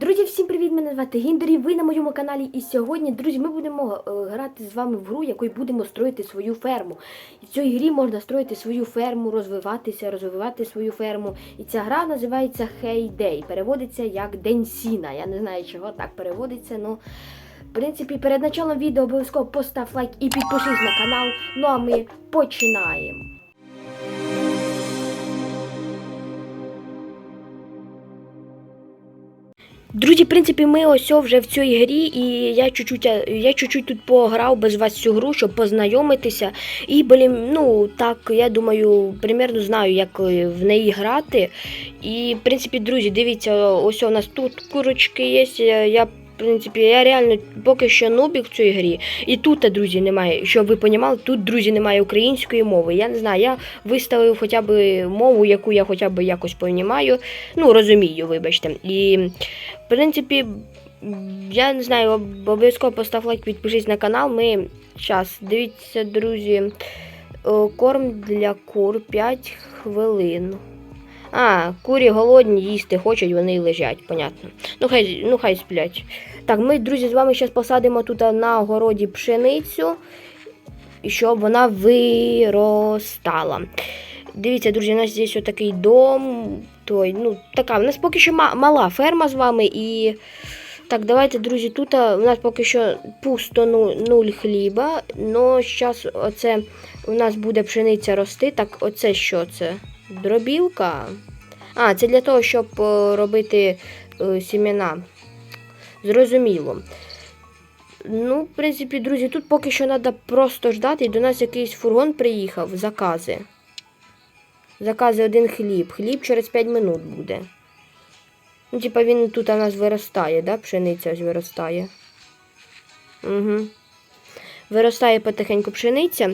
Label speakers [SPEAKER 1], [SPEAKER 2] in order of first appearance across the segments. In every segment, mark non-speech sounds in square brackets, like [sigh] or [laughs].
[SPEAKER 1] Друзі, всім привіт! Мене звати Гіндері. Ви на моєму каналі. І сьогодні, друзі, ми будемо е, грати з вами в гру, якою будемо строїти свою ферму. І в цій грі можна строїти свою ферму, розвиватися, розвивати свою ферму. І ця гра називається Hey Day. Переводиться як День Сіна. Я не знаю, чого так переводиться. Ну, в принципі, перед началом відео обов'язково постав лайк і підпишись на канал. Ну а ми починаємо. Друзі, в принципі, ми ось вже в цій грі, і я чуть-чуть, е, я чуть-чуть тут пограв без вас цю гру, щоб познайомитися. І, блін, ну так, я думаю, примерно знаю, як е, в неї грати. І, в принципі, друзі, дивіться, ось у нас тут курочки є. Я, в принципі, я реально поки що нубік в цій грі. І тут, е, друзі, немає. Щоб ви понімали, тут, друзі, немає української мови. Я не знаю, я виставив хоча б мову, яку я хоча б якось понімаю. Ну, розумію, вибачте. І в принципі, я не знаю, обов'язково постав лайк, підпишись на канал. Ми зараз, дивіться, друзі, корм для кур 5 хвилин. А, курі голодні, їсти хочуть, вони і лежать, понятно. Ну хай, ну хай сплять. Так, ми, друзі, з вами зараз посадимо тут на огороді пшеницю, щоб вона виростала. Дивіться, друзі, у нас здесь отакий дом. Той, ну, така, у нас поки що мала ферма з вами і. Так, давайте, друзі, тут у нас поки що пусто ну, нуль хліба. Но зараз оце у нас буде пшениця рости. Так, оце що це? Дробілка. А, це для того, щоб е, робити е, сімена. Зрозуміло. Ну, в принципі, друзі, тут поки що треба просто ждати. І до нас якийсь фургон приїхав, закази. Закази один хліб. Хліб через 5 минут буде. Ну, типа він тут у нас виростає, да? Пшениця ось виростає. Угу. Виростає потихеньку пшениця.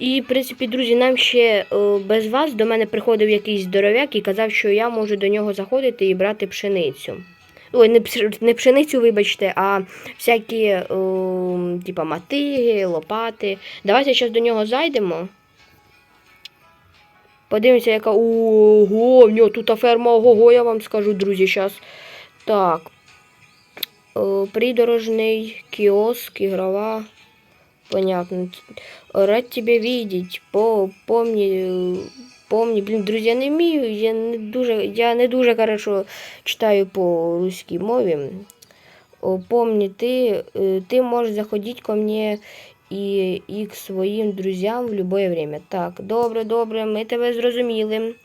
[SPEAKER 1] І, в принципі, друзі, нам ще е, без вас до мене приходив якийсь здоров'як і казав, що я можу до нього заходити і брати пшеницю. Ой, не, пшеницю, вибачте, а всякі е, типа мотиги, лопати. Давайте зараз до нього зайдемо. Подивимося, яка. Ого, в нього тут ферма ого, я вам скажу, друзі, зараз. Так. Е, Придорожний кіоск, ігрова Понятно. Рад тебе видеть. По, помни, е, помни, блін, друзі, я не вмію, я не дуже, я не дуже хорошо читаю по русській мові. О, Помни, ты, э, ты можешь заходить ко мне і, і к своїм друзям в будь-яке время. Так, добре, добре, ми тебе зрозуміли.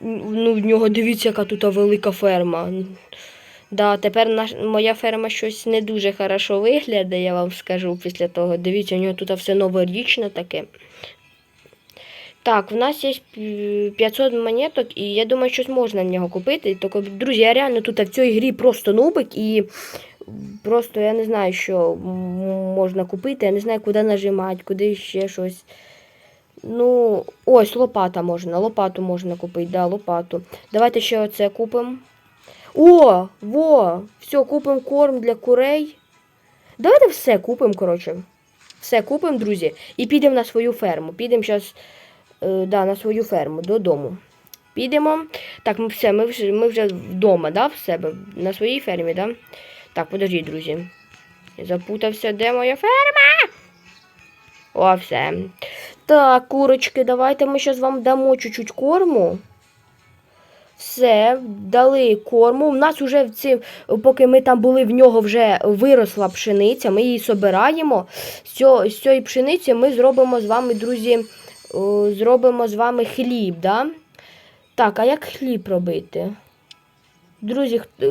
[SPEAKER 1] Ну, в нього дивіться, яка тут велика ферма. Да, тепер наш, моя ферма щось не дуже хорошо виглядає, я вам скажу після того. Дивіться, у нього тут все новорічне таке. Так, в нас є 500 монеток, і я думаю, щось можна в нього купити. Тільки, друзі, я реально тут в цій грі просто нубик і просто я не знаю, що можна купити, я не знаю, куди нажимати, куди ще щось. Ну, ось лопата можна, лопату можна купити, да, лопату. Давайте ще оце купимо. О, во! Все, купимо корм для курей. Давайте все купимо, коротше. Все купимо, друзі, і підемо на свою ферму. Підемо зараз е, да, на свою ферму додому. Підемо. Так, ми все, ми вже, ми вже вдома, да, в себе, на своїй фермі, да? Так, подождіть, друзі. Запутався, де моя ферма? О, все. Так, курочки, давайте ми зараз вам дамо чуть-чуть корму. Все, дали корму. У нас вже в ці, поки ми там були, в нього вже виросла пшениця. Ми її собираємо. З, цієї пшениці ми зробимо з вами, друзі, зробимо з вами хліб, да? Так, а як хліб робити? Друзі, е,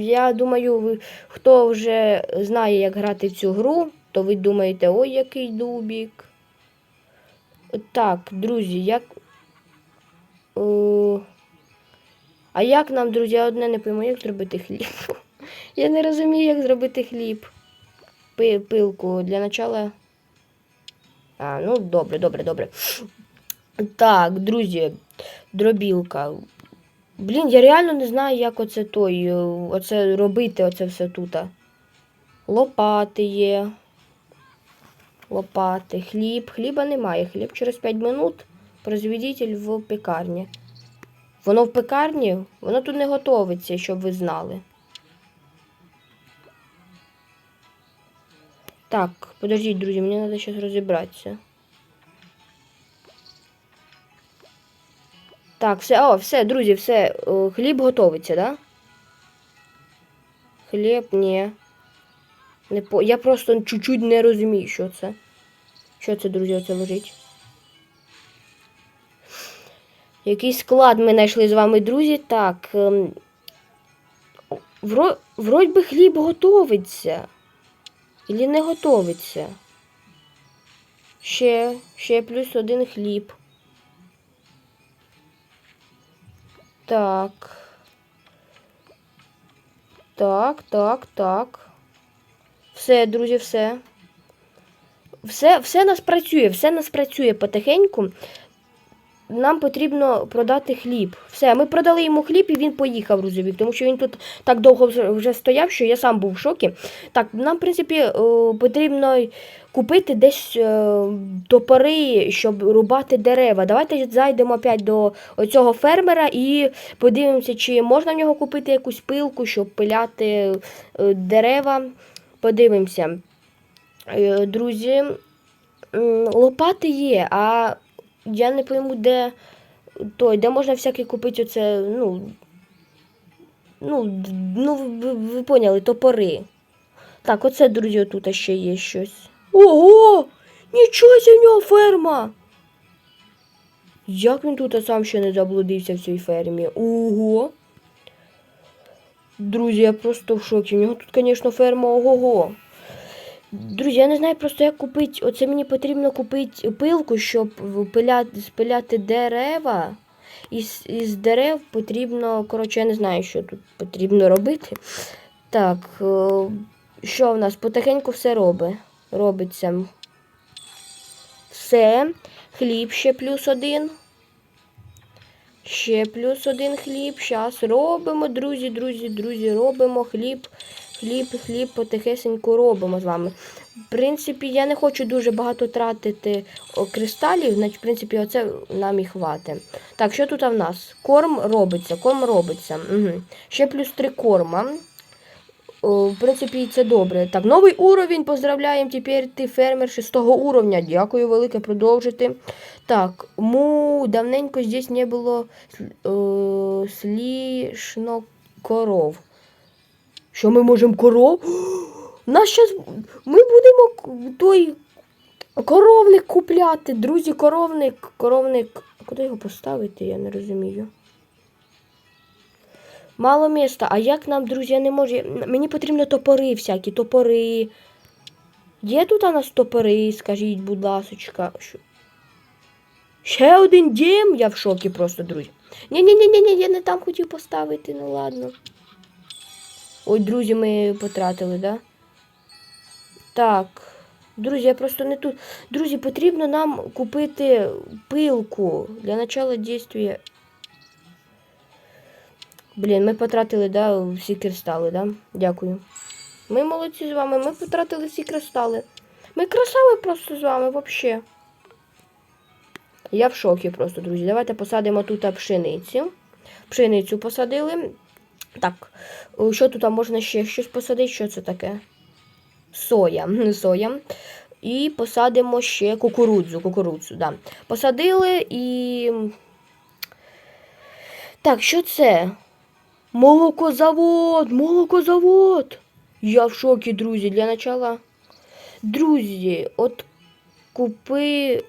[SPEAKER 1] я думаю, хто вже знає, як грати в цю гру, то ви думаєте, ой, який дубік. Так, друзі, як. А як нам, друзі, одне не пойму, як зробити хліб? [laughs] Я не розумію, як зробити хліб. Пилку для начала. А, ну добре, добре, добре. Так, друзі, дробілка. Блін, я реально не знаю, як оце той, е, оце робити, оце все тут. Лопати є. Лопати, хліб. Хліба немає. Хліб через 5 минут. Производитель в пекарні. Воно в пекарні, воно тут не готовиться, щоб ви знали. Так, подождіть, друзі, мені треба щось розібратися. Так, все, о, все, друзі, все, хліб готовиться, да? Хліб, ні. Не по... Я просто чуть-чуть не розумію, що це. Що це, друзі, оце лежить? Якийсь склад ми знайшли з вами, друзі. Так. Ем... Вро... Вроді би хліб готовиться. Ілі не готовиться. Ще, ще плюс один хліб. Так. Так, так, так. Все, друзі, все. Все, все нас працює, все нас працює потихеньку. Нам потрібно продати хліб. Все, ми продали йому хліб і він поїхав, Рузовік, тому що він тут так довго вже- стояв, що я сам був в шокі. Так, нам, в принципі, е, потрібно купити десь е, топори, щоб рубати дерева. Давайте зайдемо опять до оцього фермера і подивимося, чи можна в нього купити якусь пилку, щоб пиляти е, дерева. Подивимося. Друзі, лопати є, а я не пойму, де той, де можна всяке купити оце, ну. Ну, ну ви, ви поняли, топори. Так, оце, друзі, тут ще є щось. Ого! Нічого в нього ферма! Як він тут сам ще не заблудився в цій фермі? Ого! Друзі, я просто в шокі. У нього тут, звісно, ферма ого-го. Друзі, я не знаю просто, як купити. Оце мені потрібно купити пилку, щоб пиляти, спиляти дерева. Із, із дерев потрібно, коротше, я не знаю, що тут потрібно робити. Так, е, що в нас? Потихеньку все робить. робиться. Все. Хліб ще плюс один. Ще плюс один хліб. Зараз робимо, друзі, друзі, друзі, робимо хліб. Хліб, хліб потихесенько робимо з вами. В принципі, я не хочу дуже багато тратити кристалів, значить, в принципі, оце нам і хватить. Так, що тут в нас? Корм робиться, корм робиться. Угу. Ще плюс три корма. О, в принципі, це добре. Так, новий уровень. Поздравляємо. Тепер ти фермер 6 уровня. Дякую велике, продовжити. Так, му давненько здесь не було е, слішно коров. Що ми можемо коров? [gasps] Нас щас... Ми будемо той коровник купляти. Друзі, коровник, коровник. Куди його поставити, я не розумію. Мало міста. А як нам, друзі, я не можу. Мені потрібно топори всякі, топори. Є тут у нас топори, скажіть, будь ласочка. Ще один дім? Я в шокі просто, друзі. Ні-ні-ні, я не там хотів поставити, ну ладно. Ой, друзі, ми потратили, да? Так. Друзі, я просто не тут. Друзі, потрібно нам купити пилку для начала дійствия. Блін, ми потратили, да, всі кристали, да? Дякую. Ми молодці з вами, ми потратили всі кристали. Ми красаві просто з вами, вообще. Я в шокі просто, друзі. Давайте посадимо тут пшеницю. Пшеницю посадили. Так, що тут можна ще щось посадити? Що це таке? Соя. Соя. І посадимо ще кукурудзу. Кукурудзу, да. Посадили і. Так, що це? Молокозавод! Молокозавод! Я в шокі, друзі. Для начала. Друзі, от купи.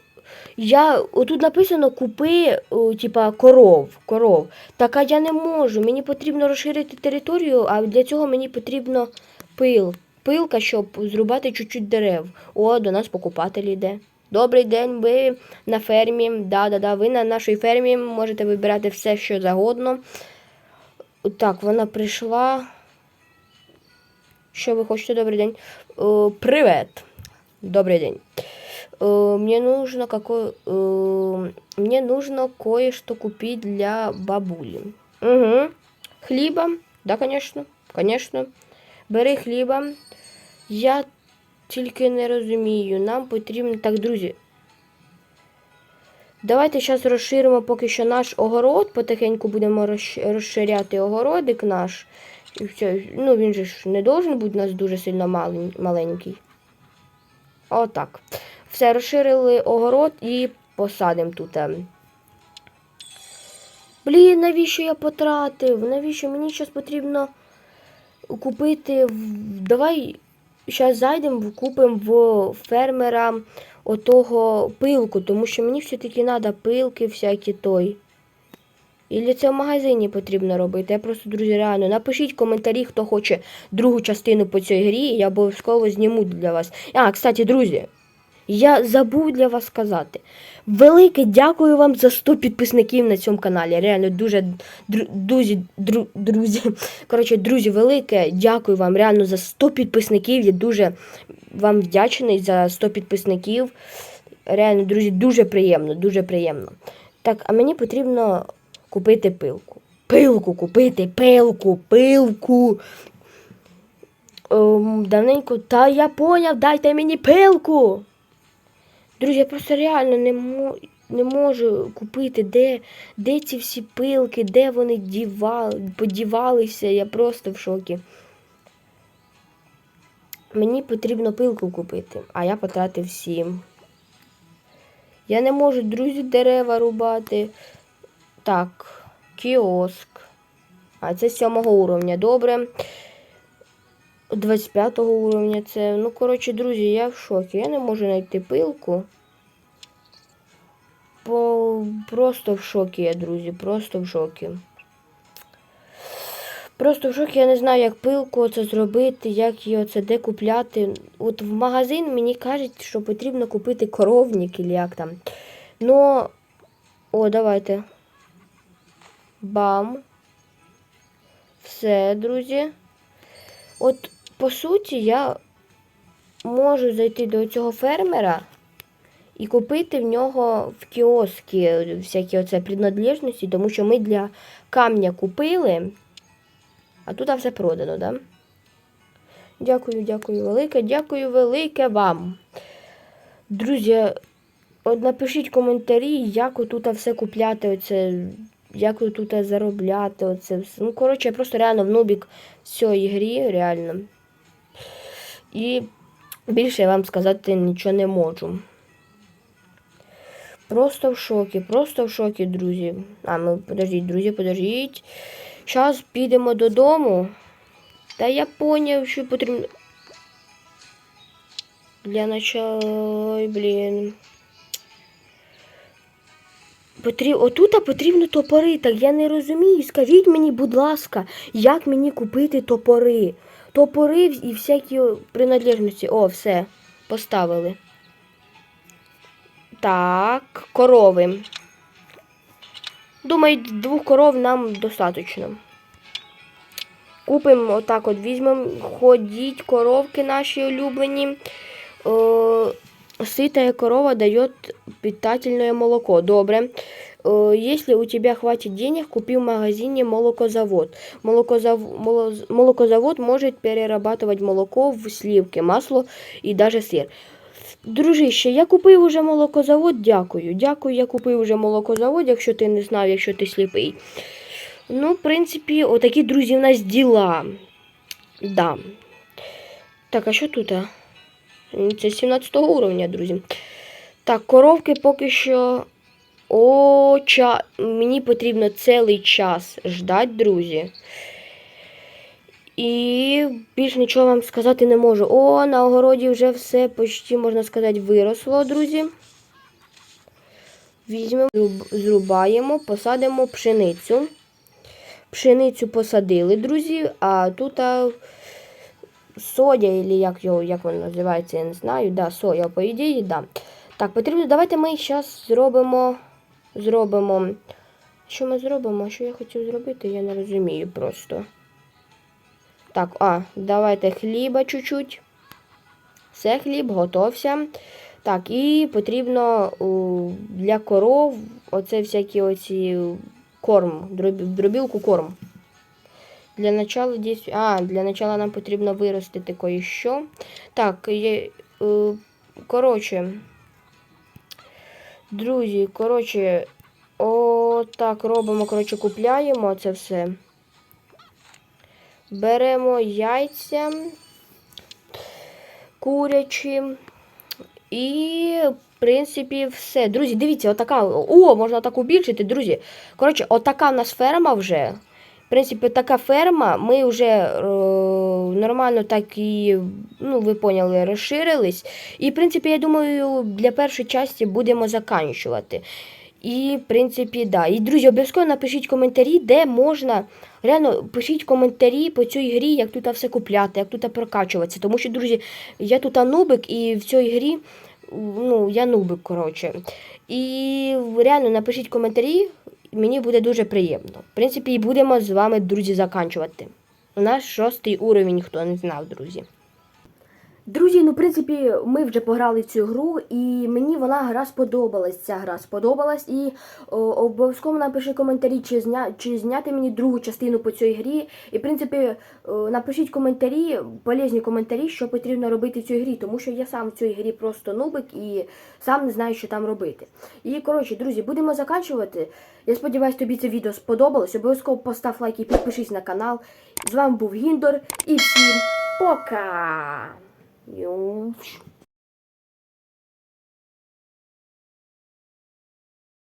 [SPEAKER 1] Я отут написано купи, о, типа коров. коров. Так а я не можу. Мені потрібно розширити територію, а для цього мені потрібно пил. Пилка, щоб зрубати чуть-чуть дерев. О, до нас покупатель йде. Добрий день, ви на фермі. Да-да-да, ви на нашій фермі можете вибирати все, що загодно. Так, вона прийшла. Що ви хочете? Добрий день. О, привет. Добрий день. Э, мне нужно какое э, мне нужно кое-что купить для бабули. Угу. Хліба, да, конечно, конечно. Бери хліба. Я тільки не розумію. Нам потрібно. Так, друзі. Давайте зараз розширимо поки що наш огород. Потихеньку будемо розш- розширяти огородик наш. Ну, він же ж не должен бути у нас дуже сильно малень- маленький. Отак. Все, розширили огород і посадимо тут. е. Блін, навіщо я потратив? Навіщо мені зараз потрібно купити. Давай зараз зайдемо, купимо в фермера отого пилку, тому що мені все-таки треба пилки всякі той. І це в магазині потрібно робити. Я просто, друзі, реально напишіть в коментарі, хто хоче другу частину по цій грі, я обов'язково зніму для вас. А, кстати, друзі, я забув для вас сказати. Велике дякую вам за 100 підписників на цьому каналі. Реально дуже дру- друзі, дру- друзі. [laughs] Коротше, друзі, велике дякую вам реально за 100 підписників. Я дуже вам вдячний за 100 підписників. Реально, друзі, дуже приємно, дуже приємно. Так, а мені потрібно купити пилку. Пилку купити, пилку, пилку. Ем, давненько, та я поняв, дайте мені пилку. Друзі, я просто реально не, мо... не можу купити, де, де ці всі пилки, де вони дівали, подівалися. Я просто в шокі. Мені потрібно пилку купити, а я потратив сім. Я не можу, друзі, дерева рубати. Так, кіоск. А це 7 уровня. Добре. 25 уровня це. Ну, коротше, друзі, я в шокі. Я не можу знайти пилку. По... Просто в шокі я, друзі, просто в шокі. Просто в шокі, я не знаю, як пилку це зробити, як її оце де купляти. От в магазин мені кажуть, що потрібно купити коровник, или як там. Но. О, давайте. Бам. Все, друзі. От, по суті, я можу зайти до цього фермера і купити в нього в кіоски всякі оце принадлежності, тому що ми для камня купили, а тут все продано, да? Дякую, дякую велике, дякую велике вам. Друзі, от напишіть коментарі, як отут все купляти, оце, як тут заробляти, оце. Ну, коротше, я просто реально в нубік цієї грі, реально. І більше я вам сказати нічого не можу. Просто в шокі, просто в шокі, друзі. А, ну подождіть, друзі, подождіть. Зараз підемо додому. Та я поняв, що потрібно. Для начала, Ой, блін. Потріб... Отут потрібно топори. Так я не розумію. Скажіть мені, будь ласка, як мені купити топори? Топори і всякі принадлежності. О, все. Поставили. Так, корови. Думаю, двох коров нам достатньо. Купимо отак от візьмемо, ходіть коровки наші улюблені. Е, сытая корова дает питательное молоко. Добре. Э, Если у тебя хватит денег, купи в магазине молокозавод. Молокозав... Молокозавод может перерабатывать молоко в сливки, масло і даже сир. Дружище, я купив уже молокозавод, дякую. Дякую, я купив уже молокозавод, якщо ти не знав, якщо ти сліпий. Ну, в принципі, отакі, друзі, у нас діла. Да. Так, а що тут? Це 17 уровня, друзі. Так, коровки поки що. О, ча... мені потрібно цілий час ждати, друзі. І більш нічого вам сказати не можу. О, на огороді вже все почти, можна сказати, виросло, друзі. Візьмемо, зрубаємо, посадимо пшеницю. Пшеницю посадили, друзі, а тут а, соя, или як його, як воно називається, я не знаю. Да, соя, по ідеї, да. Так, потрібно. Давайте ми зараз зробимо. Зробимо. Що ми зробимо? Що я хотів зробити, я не розумію просто. Так, а, давайте хліба чуть-чуть. Все, хліб готовся. Так, і потрібно для коров оце всякі оці корм, дробілку корм. Для начала дійсно. А, для начала нам потрібно виростити кое-що. Так, е, коротше. Друзі, коротше, отак робимо, коротше, купляємо це все. Беремо яйця курячі. І, в принципі, все. Друзі, дивіться, отака. О, можна так убільшити, друзі. Коротше, отака в нас ферма вже. Принципі, така ферма. Ми вже е, нормально так і, ну, ви поняли, розширились. І, в принципі, я думаю, для першої частини будемо заканчувати. І, в принципі, да. І, друзі, обов'язково напишіть коментарі, де можна. Реально, пишіть коментарі по цій грі, як тут все купляти, як тут прокачуватися. Тому що, друзі, я тут нубик, і в цій грі, ну, я нубик, коротше. І реально напишіть коментарі, мені буде дуже приємно. В принципі, і будемо з вами, друзі, заканчувати. У нас шостий уровень, хто не знав, друзі. Друзі, ну в принципі, ми вже пограли цю гру, і мені вона гра сподобалась. Ця гра сподобалась. І обов'язково напиши коментарі, чи зня, чи зняти мені другу частину по цій грі. І в принципі, о, напишіть коментарі, полезні коментарі, що потрібно робити в цій грі, тому що я сам в цій грі просто нубик і сам не знаю, що там робити. І коротше, друзі, будемо заканчувати. Я сподіваюся, тобі це відео сподобалось. Обов'язково постав лайк і підпишись на канал. З вами був Гіндор і всім пока! E um.